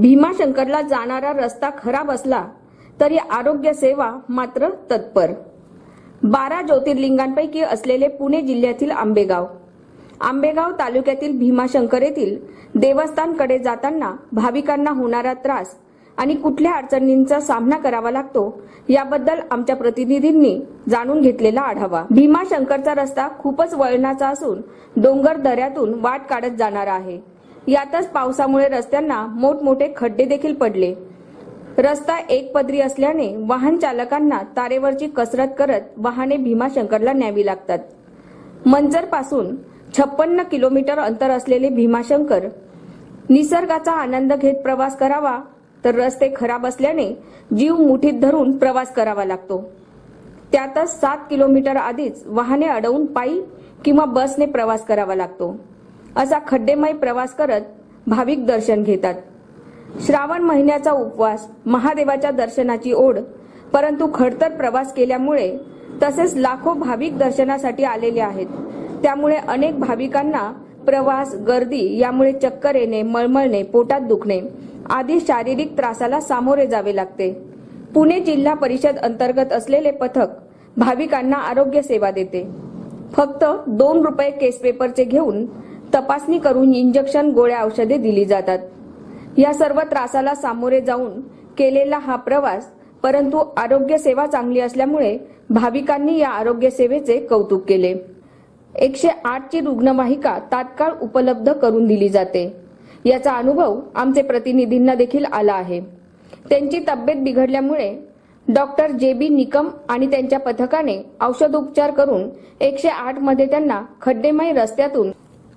भीमाशंकरला जाणारा रस्ता खराब असला तरी आरोग्य सेवा मात्र तत्पर. बारा ज्योतिर्लिंगांपैकी असलेले पुणे जिल्ह्यातील आंबेगाव. आंबेगाव तालुक्यातील भीमाशंकर येथील देवस्थानकडे जाताना भाविकांना होणारा त्रास आणि कुठल्या अडचणींचा सामना करावा लागतो याबद्दल आमच्या प्रतिनिधींनी जाणून घेतलेला आढावा. भीमाशंकरचा रस्ता खूपच वळणाचा असून डोंगर दऱ्यातून वाट काढत जाणारा आहे. यातच पावसामुळे रस्त्यांना मोठमोठे खड्डे देखील पडले. रस्ता एक पदरी असल्याने वाहन चालकांना तारेवरची कसरत करत वाहने भीमाशंकरला न्यावी लागतात. मंजरपासून छप्पन्न किलोमीटर अंतर असलेले भीमाशंकर निसर्गाचा आनंद घेत प्रवास करावा तर रस्ते खराब असल्याने जीव मुठीत धरून प्रवास करावा लागतो. त्यातच सात किलोमीटर आधीच वाहने अडवून पायी किंवा बसने प्रवास करावा लागतो. असा खड्डेमय प्रवास करत भाविक दर्शन घेतात. श्रावण महिन्याचा उपवास महादेवाच्या दर्शनाची ओढ परंतु खडतर प्रवास केल्यामुळे तसेच लाखो भाविक दर्शनासाठी आलेले आहेत. त्यामुळे अनेक भाविकांना प्रवास गर्दी यामुळे चक्कर येणे मळमळणे पोटात दुखणे आदी शारीरिक त्रासाला सामोरे जावे लागते. पुणे जिल्हा परिषद अंतर्गत असलेले पथक भाविकांना आरोग्य सेवा देते. फक्त दोन रुपये केस पेपरचे घेऊन तपासणी करून इंजेक्शन गोळ्या औषधे दिली जातात. या सर्व त्रासाला सामोरे जाऊन केलेला हा प्रवास परंतु आरोग्य सेवा चांगली असल्यामुळे भाविकांनी या आरोग्य सेवेचे कौतुक केले. एकशे आठची रुग्णवाहिका तात्काळ उपलब्ध करून दिली जाते. याचा अनुभव आमचे प्रतिनिधींना देखील आला आहे. त्यांची तब्येत बिघडल्यामुळे डॉक्टर जे बी निकम आणि त्यांच्या पथकाने औषधोपचार करून एकशे आठमध्ये त्यांना खड्डेमय रस्त्यातून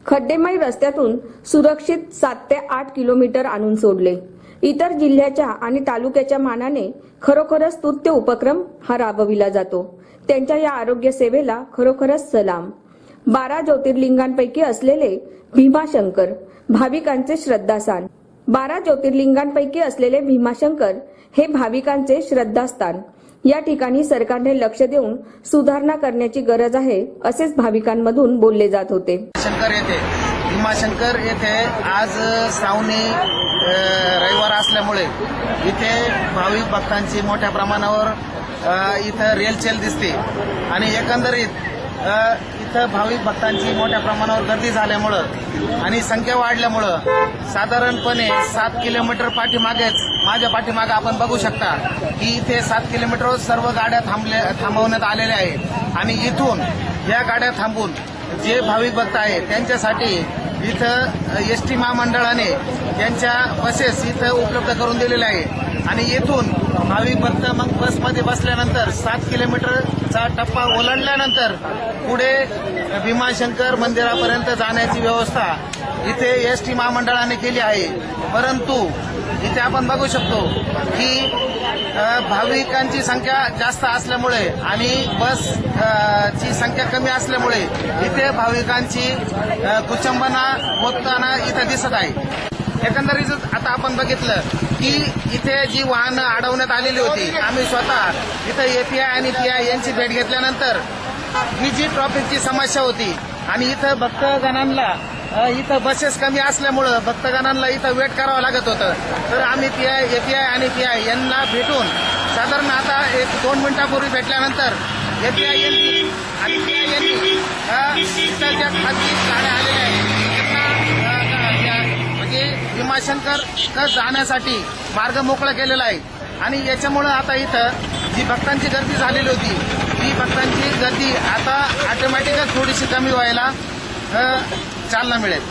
खड्डेमय रस्त्यातून सुरक्षित सात ते आठ किलोमीटर आणून सोडले. इतर जिल्ह्याच्या आणि तालुक्याच्या मानाने खरोखरच स्तुत्य उपक्रम हा राबविला जातो. त्यांच्या या आरोग्य सेवेला खरोखरच सलाम. बारा ज्योतिर्लिंगांपैकी असलेले भीमाशंकर भाविकांचे श्रद्धास्थान. बारा ज्योतिर्लिंगांपैकी असलेले भीमाशंकर हे भाविकांचे श्रद्धास्थान. या ठिकाणी सरकारने लक्ष देऊन सुधारणा करण्याची गरज आहे असेच भाविकांमधून बोलले जात होते. शंकर येथे भीमाशंकर येथे आज श्रावणी रविवार असल्यामुळे इथे भाविक भक्तांची मोठ्या प्रमाणावर इथं रेलचेल दिसते. आणि एकंदरीत इथं भाविक भक्तांची मोठ्या प्रमाणावर गर्दी झाल्यामुळं आणि संख्या वाढल्यामुळं साधारणपणे सात किलोमीटर पाठीमागेच माझ्या पाठीमागे आपण बघू शकता की इथे सात किलोमीटरवर सर्व गाड्या थांबल्या थांबवण्यात आलेल्या आहेत. आणि इथून या गाड्या थांबून जे भाविक भक्त आहेत त्यांच्यासाठी इथं एस टी महामंडळाने त्यांच्या बसेस इथं उपलब्ध करून दिलेल्या आहे आणि येथून भाविक मग बसमध्ये बसल्यानंतर सात किलोमीटरचा टप्पा ओलांडल्यानंतर पुढे भीमाशंकर मंदिरापर्यंत जाण्याची व्यवस्था इथे एस टी महामंडळाने केली आहे. परंतु इथे आपण बघू शकतो की भाविकांची संख्या जास्त असल्यामुळे आणि बस ची संख्या कमी असल्यामुळे इथे भाविकांची कुचंबना होताना इथं दिसत आहे. एकंदरीत आता आपण बघितलं की इथे जी वाहनं अडवण्यात आलेली होती आम्ही स्वतः इथं एपीआय आणि पीआय यांची भेट घेतल्यानंतर ही जी ट्रॉफिकची समस्या होती आणि इथं भक्तगणांना इथं बसेस कमी असल्यामुळं भक्तगणांना इथं वेट करावं लागत होतं. तर आम्ही पीआय एपीआय आणि पीआय यांना भेटून साधारण आता एक दोन मिनिटापूर्वी भेटल्यानंतर एपीआय यांनी आणि पीआय यांनी अ, इथं ज्या खाजगी गाड्या आलेल्या आहेत त्यांना अ, त्या- म्हणजे भीमाशंकर जाण्यासाठी मार्ग मोकळा केलेला आहे. आणि याच्यामुळं आता इथं जी भक्तांची गर्दी झालेली होती ती भक्तांची गर्दी आता ऑटोमॅटिकच थोडीशी कमी व्हायला चालना मिळेल.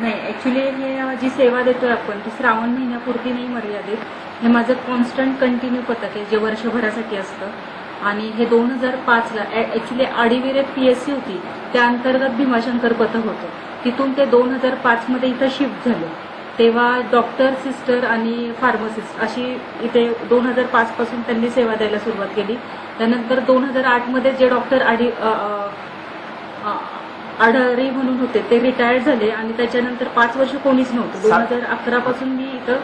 नाही ॲक्च्युली हे जी सेवा देतोय आपण ती श्रावण महिन्यापुरती नाही मर्यादित. हे माझं कॉन्स्टंट कंटिन्यू पथक आहे जे वर्षभरासाठी असतं. आणि हे दोन हजार पाचला ॲक्च्युली आडीविरेत पी एस सी होती. त्या अंतर्गत भीमाशंकर पथक होतं. तिथून ते दोन हजार पाचमध्ये इथं शिफ्ट झाले. तेव्हा डॉक्टर सिस्टर आणि फार्मसिस्ट अशी इथे दोन हजार पाचपासून त्यांनी सेवा द्यायला सुरुवात केली. त्यानंतर दोन हजार आठमध्ये जे डॉक्टर आडी आढारी म्हणून होते ते रिटायर्ड झाले आणि त्याच्यानंतर पाच वर्ष कोणीच नव्हतं. दोन हजार अकरा पासून मी इथं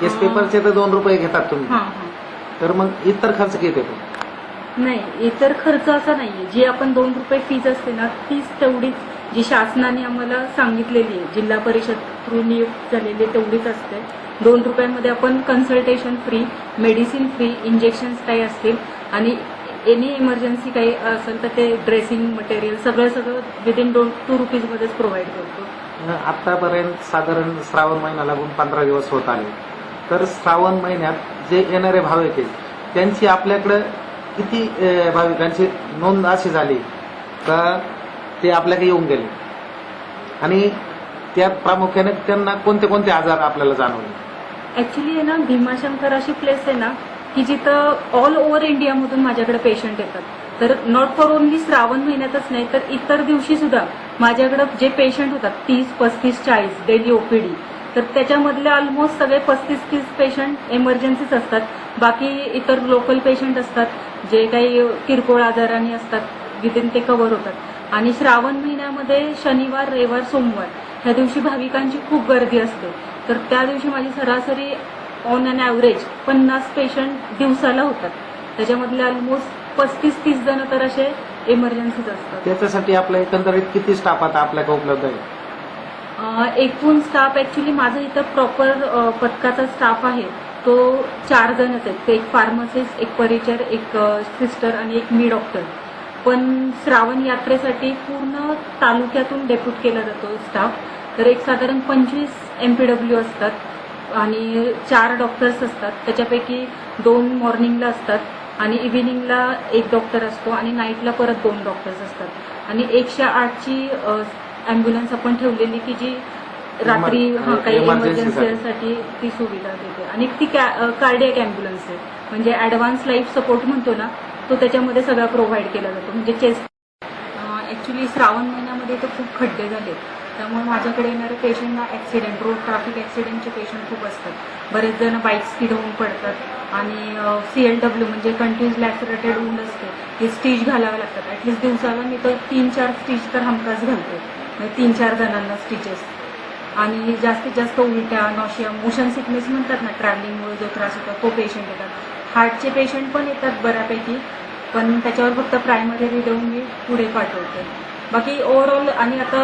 केस पेपरचे तर दोन रुपये घेतात तुम्ही. तर मग इतर खर्च किती येतो? नाही इतर खर्च असा नाहीये. जी आपण दोन रुपये फीज असते ना तीच तेवढीच जी शासनाने आम्हाला सांगितलेली आहे जिल्हा परिषद थ्रू नियुक्त झालेली तेवढीच असते. दोन रुपयांमध्ये आपण consultation free medicine free injections काही असतील आणि एनी इमर्जन्सी काही असेल तर ते ड्रेसिंग मटेरियल सगळं सगळं विदिन दोन टू रुपीजमध्येच प्रोव्हाइड करतो. आतापर्यंत साधारण श्रावण महिना लागून पंधरा दिवस होत आले. तर श्रावण महिन्यात जे येणारे भाविक आहेत त्यांची आपल्याकडं किती भाविकांची नोंद अशी झाली का ते आपल्याकडे येऊन गेले? आणि त्यात प्रामुख्याने त्यांना कोणते कोणते आजार आपल्याला जाणवले? ऍक्च्युली आहे ना भीमाशंकर अशी प्लेस आहे ना की जिथं ऑल ओव्हर इंडियामधून माझ्याकडे पेशंट येतात. तर नॉट फॉर ओनली श्रावण महिन्यातच नाही तर इतर दिवशी सुद्धा माझ्याकडे जे पेशंट होतात तीस पस्तीस चाळीस डेली ओपीडी तर त्याच्यामधले ऑलमोस्ट सगळे पस्तीस तीस पेशंट एमर्जन्सीच असतात. बाकी इतर लोकल पेशंट असतात जे काही किरकोळ आजाराने असतात विदिन ते कव्हर होतात. आणि श्रावण महिन्यामध्ये शनिवार रविवार सोमवार ह्या दिवशी भाविकांची खूप गर्दी असते. तर त्या दिवशी माझी सरासरी ऑन अन ॲव्हरेज पन्नास पेशंट दिवसाला होतात. त्याच्यामधले ऑलमोस्ट पस्तीस तीस जण तर असे इमर्जन्सीच असतात. त्याच्यासाठी आपल्या एकंदरीत किती स्टाफ आता आपल्याकडे उपलब्ध आहे एकूण स्टाफ ऍक्च्युली माझं इथं प्रॉपर पथकाचा स्टाफ आहे. तो चार जणच आहेत. ते एक फार्मसिस्ट एक परिचर एक सिस्टर आणि एक मी डॉक्टर पण श्रावण यात्रेसाठी पूर्ण तालुक्यातून डेप्यूट केला जातो स्टाफ तर एक साधारण पंचवीस एमपीडब्ल्यू असतात आणि चार डॉक्टर्स असतात. त्याच्यापैकी दोन मॉर्निंगला असतात आणि इव्हिनिंगला एक डॉक्टर असतो आणि नाईटला परत दोन डॉक्टर्स असतात. आणि एकशे आठची अँब्युलन्स आपण ठेवलेली की जी रात्री हा काही इमर्जन्सीसाठी ती सुविधा देते. आणि ती कार्डियक अँब्युलन्स आहे. म्हणजे ऍडव्हान्स लाईफ सपोर्ट म्हणतो ना तो त्याच्यामध्ये सगळा प्रोव्हाइड केला जातो. म्हणजे चेस्ट ऍक्च्युली श्रावण महिन्यामध्ये तर खूप खड्डे झाले त्यामुळे माझ्याकडे येणारे पेशंटना ऍक्सिडेंट रोड ट्रॅफिक ऍक्सिडेंटचे पेशंट खूप असतात. बरेच जण बाईक स्किड होऊन पडतात. आणि सी एल डब्ल्यू म्हणजे कंटिन्युअस लॅक्सिडेटेड वूंड असते. हे स्टिच घालावे लागतात. ॲटलिस्ट दिवसाला मी तर तीन चार स्टिच तर हमखास घालते. तीन चार जणांना स्टिचेस आणि जास्तीत जास्त उलट्या नॉशिया मोशन सिकनेस म्हणतात ना ट्रॅव्हलिंगमुळे जो त्रास होतो तो पेशंट येतात. हार्टचे पेशंट पण येतात बऱ्यापैकी पण त्याच्यावर फक्त प्रायमरी देऊन मी पुढे पाठवते. बाकी ओव्हरऑल आणि आता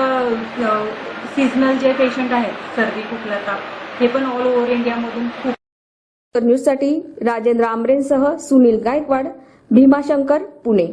सीझनल जे पेशंट आहेत सर्दी खोकला ताप हे पण ऑल ओव्हर इंडियामधून खूप न्यूजसाठी राजेंद्र आमरेंसह सुनील गायकवाड भीमाशंकर पुणे.